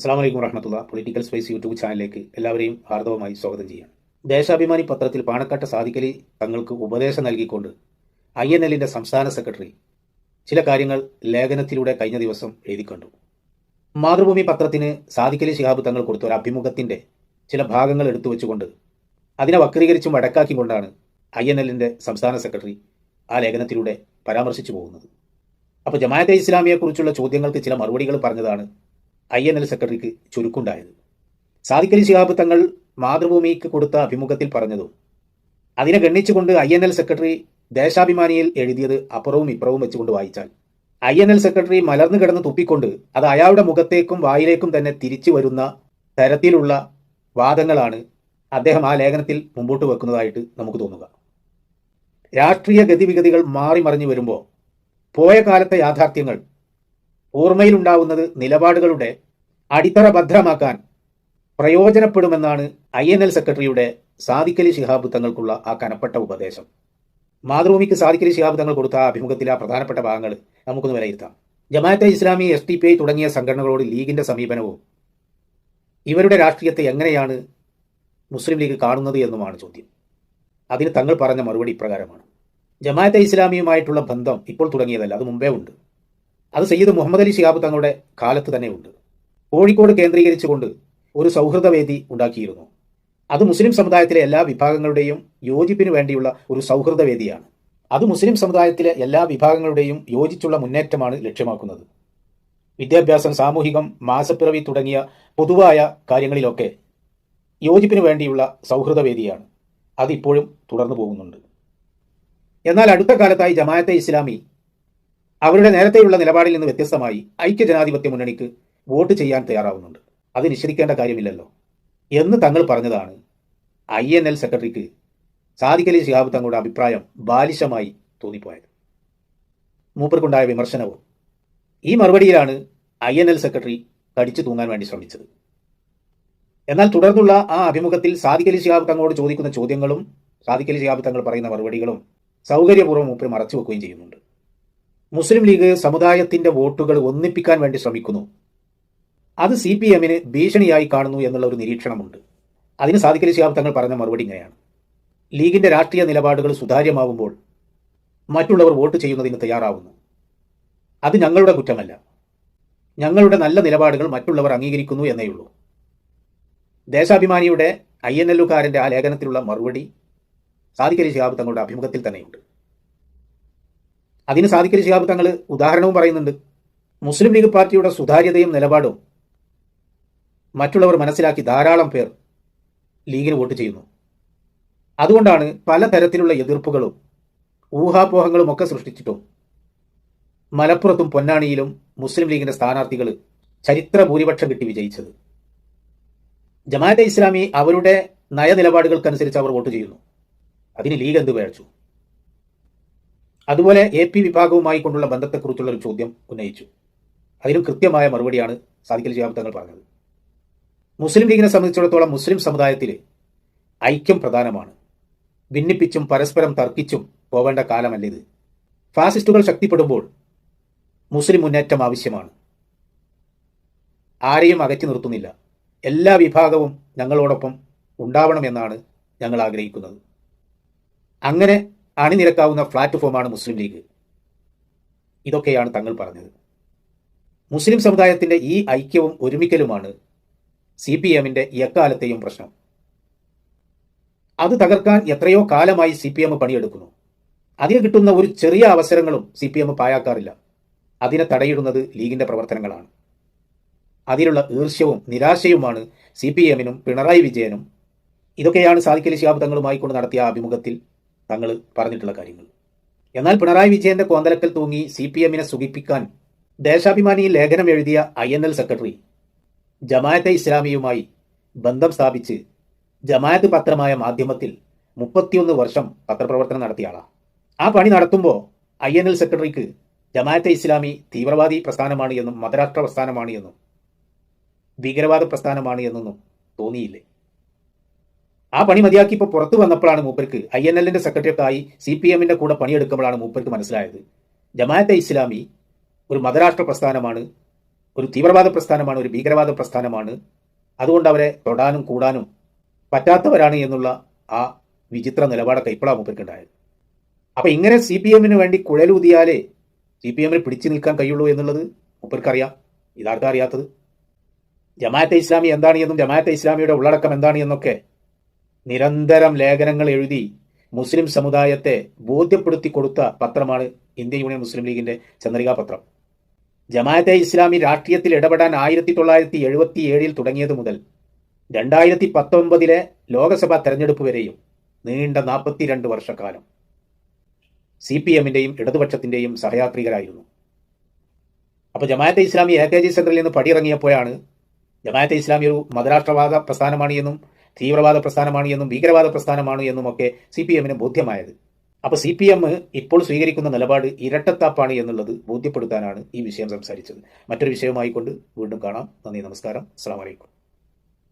അസ്സാം വലൈക്കും വറഹമത്തുള്ള പൊളിറ്റിക്കൽ സ്പേസ് യൂട്യൂബ് ചാനലിലേക്ക് എല്ലാവരെയും ഹാർദവമായി സ്വാഗതം ചെയ്യാം ദേശാഭിമാനി പത്രത്തിൽ പാണക്കാട്ട് സാധിക്കലി തങ്ങൾക്ക് ഉപദേശം നൽകിക്കൊണ്ട് ഐ എൻ എല്ലിന്റെ സംസ്ഥാന സെക്രട്ടറി ചില കാര്യങ്ങൾ ലേഖനത്തിലൂടെ കഴിഞ്ഞ ദിവസം എഴുതി കണ്ടു. മാതൃഭൂമി പത്രത്തിന് സാധിക്കലി ശിഹാബ് തങ്ങൾ കൊടുത്ത ഒരു അഭിമുഖത്തിന്റെ ചില ഭാഗങ്ങൾ എടുത്തു വെച്ചുകൊണ്ട് അതിനെ വക്രീകരിച്ചും വടക്കാക്കിക്കൊണ്ടാണ് ഐ എൻ എല്ലിന്റെ സംസ്ഥാന സെക്രട്ടറി ആ ലേഖനത്തിലൂടെ പരാമർശിച്ചു പോകുന്നത്. അപ്പോൾ ജമാഅത്തെ ഇസ്ലാമിയെക്കുറിച്ചുള്ള ചോദ്യങ്ങൾക്ക് ചില മറുപടികൾ പറഞ്ഞതാണ് ഐ എൻ എൽ സെക്രട്ടറിക്ക് ചുരുക്കുണ്ടായത്. സാദിഖലി ശിഹാബ് തങ്ങൾ മാതൃഭൂമിക്ക് കൊടുത്ത അഭിമുഖത്തിൽ പറഞ്ഞതും അതിനെ ഗണ്ണിച്ചുകൊണ്ട് ഐ എൻ എൽ സെക്രട്ടറി ദേശാഭിമാനിയിൽ എഴുതിയത് അപ്പുറവും ഇപ്പുറവും വെച്ചുകൊണ്ട് വായിച്ചാൽ ഐ എൻ എൽ സെക്രട്ടറി മലർന്നു കിടന്ന് തുപ്പിക്കൊണ്ട് അത് അയാളുടെ മുഖത്തേക്കും വായിലേക്കും തന്നെ തിരിച്ചു വരുന്ന തരത്തിലുള്ള വാദങ്ങളാണ് അദ്ദേഹം ആ ലേഖനത്തിൽ മുമ്പോട്ട് വെക്കുന്നതായിട്ട് നമുക്ക് തോന്നുക. രാഷ്ട്രീയ ഗതിവിഗതികൾ മാറി മറിഞ്ഞു വരുമ്പോൾ പോയ കാലത്തെ യാഥാർത്ഥ്യങ്ങൾ ഓർമ്മയിലുണ്ടാവുന്നത് നിലപാടുകളുടെ അടിത്തറ ഭദ്രമാക്കാൻ പ്രയോജനപ്പെടുമെന്നാണ് ഐ എൻ എൽ സെക്രട്ടറിയുടെ സാദിഖലി ശിഹാബ് തങ്ങൾക്കുള്ള ആ കനപ്പെട്ട ഉപദേശം. മാതൃഭൂമിക്ക് സാദിഖലി ശിഹാബ് തങ്ങൾ കൊടുത്ത ആ അഭിമുഖത്തിലെ ആ പ്രധാനപ്പെട്ട ഭാഗങ്ങൾ നമുക്കൊന്ന് വിലയിരുത്താം. Jamaat-e Islami S T P I തുടങ്ങിയ സംഘടനകളോട് ലീഗിന്റെ സമീപനവും ഇവരുടെ രാഷ്ട്രീയത്തെ എങ്ങനെയാണ് മുസ്ലിം ലീഗ് കാണുന്നത് എന്നുമാണ് ചോദ്യം. അതിന് തങ്ങൾ പറഞ്ഞ മറുപടി ഇപ്രകാരമാണ്. ജമാഅത്തെ ഇസ്ലാമിയുമായിട്ടുള്ള ബന്ധം ഇപ്പോൾ തുടങ്ങിയതല്ല അത് മുമ്പേ ഉണ്ട്. അത് സയ്യിദ് മുഹമ്മദ് അലി ശിഹാബ് തങ്ങളുടെ കാലത്ത് തന്നെ ഉണ്ട്. കോഴിക്കോട് കേന്ദ്രീകരിച്ചുകൊണ്ട് ഒരു സൗഹൃദവേദി ഉണ്ടാക്കിയിരുന്നു. അത് മുസ്ലിം സമുദായത്തിലെ എല്ലാ വിഭാഗങ്ങളുടെയും യോജിപ്പിന് വേണ്ടിയുള്ള ഒരു സൗഹൃദവേദിയാണ്. അത് മുസ്ലിം സമുദായത്തിലെ എല്ലാ വിഭാഗങ്ങളുടെയും യോജിച്ചുള്ള മുന്നേറ്റമാണ് ലക്ഷ്യമാക്കുന്നത്. വിദ്യാഭ്യാസം സാമൂഹികം മാസപ്പിറവി തുടങ്ങിയ പൊതുവായ കാര്യങ്ങളിലൊക്കെ യോജിപ്പിന് വേണ്ടിയുള്ള സൗഹൃദവേദിയാണ്. അതിപ്പോഴും തുടർന്നു പോകുന്നുണ്ട്. എന്നാൽ അടുത്ത കാലത്തായി ജമായത്തെ ഇസ്ലാമി അവരുടെ നേരത്തെയുള്ള നിലപാടിൽ നിന്ന് വ്യത്യസ്തമായി ഐക്യജനാധിപത്യ മുന്നണിക്ക് വോട്ട് ചെയ്യാൻ തയ്യാറാവുന്നുണ്ട്. അത് നിഷേധിക്കേണ്ട കാര്യമില്ലല്ലോ. എന്ന് തങ്ങൾ പറഞ്ഞതാണ്. ഐ എൻ എൽ സെക്രട്ടറിക്ക് സാദിഖലി ശിഹാബ് തങ്ങളുടെ അഭിപ്രായം ബാലിശമായി തോന്നിപ്പോയത്. മൂപ്പർക്കുണ്ടായ വിമർശനവും ഈ മറുപടിയിലാണ് ഐ എൻ എൽ സെക്രട്ടറി കടിച്ചു തൂങ്ങാൻ വേണ്ടി ശ്രമിച്ചത്. എന്നാൽ തുടർന്നുള്ള ആ അഭിമുഖത്തിൽ സാദിഖലി ശിഹാബ് തങ്ങളോട് ചോദിക്കുന്ന ചോദ്യങ്ങളും സാദിഖലി ശിഹാബ് തങ്ങൾ പറയുന്ന മറുപടികളും സൗകര്യപൂർവം മൂപ്പർ മറച്ചു വെക്കുകയും ചെയ്യുന്നുണ്ട്. മുസ്ലിം ലീഗ് സമുദായത്തിന്റെ വോട്ടുകൾ ഒന്നിപ്പിക്കാൻ വേണ്ടി ശ്രമിക്കുന്നു. അത് സി പി എമ്മിന് ഭീഷണിയായി കാണുന്നു എന്നുള്ള ഒരു നിരീക്ഷണമുണ്ട്. അതിന് സാധിക്കലി ശിഹാബ് തങ്ങൾ പറഞ്ഞ മറുപടി ഇങ്ങനെയാണ്. ലീഗിന്റെ രാഷ്ട്രീയ നിലപാടുകൾ സുതാര്യമാവുമ്പോൾ മറ്റുള്ളവർ വോട്ട് ചെയ്യുന്നതിന് തയ്യാറാവുന്നു. അത് ഞങ്ങളുടെ കുറ്റമല്ല. ഞങ്ങളുടെ നല്ല നിലപാടുകൾ മറ്റുള്ളവർ അംഗീകരിക്കുന്നു എന്നേയുള്ളൂ ദേശാഭിമാനിയുടെ ഐ എൻ എല്ലുകാരന്റെ ആ ലേഖനത്തിലുള്ള മറുപടി സാദിഖലി ശിഹാബ് തങ്ങളുടെ അഭിമുഖത്തിൽ തന്നെയുണ്ട്. അതിന് സാദിഖലി ശിഹാബ് തങ്ങൾ ഉദാഹരണവും പറയുന്നുണ്ട്. മുസ്ലിം ലീഗ് പാർട്ടിയുടെ സുതാര്യതയും നിലപാടും മറ്റുള്ളവർ മനസ്സിലാക്കി ധാരാളം പേർ ലീഗിന് വോട്ട് ചെയ്യുന്നു. അതുകൊണ്ടാണ് പലതരത്തിലുള്ള എതിർപ്പുകളും ഊഹാപോഹങ്ങളും ഒക്കെ സൃഷ്ടിച്ചിട്ടും മലപ്പുറത്തും പൊന്നാണിയിലും മുസ്ലിം ലീഗിന്റെ സ്ഥാനാർത്ഥികൾ ചരിത്ര ഭൂരിപക്ഷം കിട്ടി വിജയിച്ചത്. ജമാഅത്തെ ഇസ്ലാമി അവരുടെ നയനിലപാടുകൾക്കനുസരിച്ച് അവർ വോട്ട് ചെയ്യുന്നു. അതിന് ലീഗ് എന്ത് പേഴച്ചു അതുപോലെ എ പി വിഭാഗവുമായി കൊണ്ടുള്ള ബന്ധത്തെക്കുറിച്ചുള്ള ഒരു ചോദ്യം ഉന്നയിച്ചു. അതിനും കൃത്യമായ മറുപടിയാണ് സാധിക്കൽ തങ്ങൾ പറഞ്ഞത്. മുസ്ലിം ലീഗിനെ സംബന്ധിച്ചിടത്തോളം മുസ്ലിം സമുദായത്തിൽ ഐക്യം പ്രധാനമാണ്. ഭിന്നിപ്പിച്ചും പരസ്പരം തർക്കിച്ചും പോവേണ്ട കാലമല്ല ഇത്. ഫാസിസ്റ്റുകൾ ശക്തിപ്പെടുമ്പോൾ മുസ്ലിം മുന്നേറ്റം ആവശ്യമാണ്. ആരെയും അകറ്റി നിർത്തുന്നില്ല. എല്ലാ വിഭാഗവും ഞങ്ങളോടൊപ്പം ഉണ്ടാവണമെന്നാണ് ഞങ്ങൾ ആഗ്രഹിക്കുന്നത്. അങ്ങനെ അണിനിരക്കാവുന്ന പ്ലാറ്റ്ഫോമാണ് മുസ്ലിം ലീഗ്. ഇതൊക്കെയാണ് തങ്ങൾ പറഞ്ഞത്. മുസ്ലിം സമുദായത്തിന്റെ ഈ ഐക്യവും ഒരുമിക്കലുമാണ് സി പി എമ്മിന്റെ എക്കാലത്തെയും പ്രശ്നം. അത് തകർക്കാൻ എത്രയോ കാലമായി സി പി എം പണിയെടുക്കുന്നു. അതിന് കിട്ടുന്ന ഒരു ചെറിയ അവസരങ്ങളും സി പി എം പായാക്കാറില്ല അതിനെ തടയിടുന്നത് ലീഗിന്റെ പ്രവർത്തനങ്ങളാണ്. അതിലുള്ള ഈർഷ്യവും നിരാശയുമാണ് സി പി എമ്മിനും പിണറായി വിജയനും. ഇതൊക്കെയാണ് സാധിക്കലി ശിഹാബ് തങ്ങളുമായി കൊണ്ട് നടത്തിയ അഭിമുഖത്തിൽ തങ്ങൾ പറഞ്ഞിട്ടുള്ള കാര്യങ്ങൾ. എന്നാൽ പിണറായി വിജയന്റെ കോന്തലക്കൽ തൂങ്ങി സി പി എമ്മിനെ സുഖിപ്പിക്കാൻ ദേശാഭിമാനിയിൽ ലേഖനം എഴുതിയ I N L secretary Jamaat-e ഇസ്ലാമിയുമായി ബന്ധം സ്ഥാപിച്ച് ജമായത്ത് പത്രമായ മാധ്യമത്തിൽ മുപ്പത്തിയൊന്ന് വർഷം പത്രപ്രവർത്തനം നടത്തിയാളാണ് ആ പണി നടത്തുമ്പോൾ ഐ എൻ എൽ സെക്രട്ടറിക്ക് ജമാഅത്തെ ഇസ്ലാമി തീവ്രവാദി പ്രസ്ഥാനമാണ് എന്നും മതരാഷ്ട്ര പ്രസ്ഥാനമാണ് എന്നും ഭീകരവാദ പ്രസ്ഥാനമാണ് എന്നൊന്നും തോന്നിയില്ലേ? ആ പണി മതിയാക്കി ഇപ്പോൾ പുറത്തു വന്നപ്പോഴാണ് മൂപ്പർക്ക് ഐ എൻ എല്ലിന്റെ സെക്രട്ടറിയായി സി പി എമ്മിന്റെ കൂടെ പണിയെടുക്കുമ്പോഴാണ് മൂപ്പർക്ക് മനസ്സിലായത്. ജമാഅത്തെ ഇസ്ലാമി ഒരു മതരാഷ്ട്ര പ്രസ്ഥാനമാണ് ഒരു തീവ്രവാദ പ്രസ്ഥാനമാണ് ഒരു ഭീകരവാദ പ്രസ്ഥാനമാണ്. അതുകൊണ്ട് അവരെ തൊടാനും കൂടാനും പറ്റാത്തവരാണ് എന്നുള്ള ആ വിചിത്ര നിലപാടൊക്കെ ഇപ്പോഴാണ് മൂപ്പർക്കുണ്ടായത്. അപ്പോൾ ഇങ്ങനെ സി പി എമ്മിന് വേണ്ടി കുഴലൂതിയാലേ സി പി എമ്മിന് പിടിച്ചു നിൽക്കാൻ കഴിയുള്ളൂ എന്നുള്ളത് മൂപ്പർക്കറിയാം. ഇതാർക്കാ അറിയാത്തത്? ജമാഅത്തെ ഇസ്ലാമി എന്താണ് എന്നും ജമാഅത്തെ ഇസ്ലാമിയുടെ ഉള്ളടക്കം എന്താണ് എന്നൊക്കെ നിരന്തരം ലേഖനങ്ങൾ എഴുതി മുസ്ലിം സമുദായത്തെ ബോധ്യപ്പെടുത്തി കൊടുത്ത പത്രമാണ് ഇന്ത്യ യൂണിയൻ മുസ്ലിം ലീഗിന്റെ ചന്ദ്രികാ പത്രം ജമാഅത്തെ ഇസ്ലാമി രാഷ്ട്രീയത്തിൽ ഇടപെടാൻ ആയിരത്തി തൊള്ളായിരത്തി എഴുപത്തി ഏഴിൽ തുടങ്ങിയത് മുതൽ രണ്ടായിരത്തി പത്തൊമ്പതിലെ ലോക്സഭാ തെരഞ്ഞെടുപ്പ് വരെയും നീണ്ട നാൽപ്പത്തിരണ്ട് വർഷക്കാലം. സി പി എമ്മിന്റെയും ഇടതുപക്ഷത്തിന്റെയും സഹയാത്രികരായിരുന്നു. അപ്പൊ Jamaat-e Islami A K G സെന്ററിൽ നിന്ന് പടിയിറങ്ങിയപ്പോഴാണ് ജമാഅത്തെ ഇസ്ലാമി ഒരു മതരാഷ്ട്രവാദ പ്രസ്ഥാനമാണ് എന്നും തീവ്രവാദ പ്രസ്ഥാനമാണ് എന്നും ഭീകരവാദ പ്രസ്ഥാനമാണ് എന്നും ഒക്കെ സി പി എമ്മിന് ബോധ്യമായത്. അപ്പൊ സി പി എം ഇപ്പോൾ സ്വീകരിക്കുന്ന നിലപാട് ഇരട്ടത്താപ്പാണ് എന്നുള്ളത് ബോധ്യപ്പെടുത്താനാണ് ഈ വിഷയം സംസാരിച്ചത്. മറ്റൊരു വിഷയമായി കൊണ്ട് വീണ്ടും കാണാം. നന്ദി നമസ്കാരം. അസ്സാം വലൈക്കും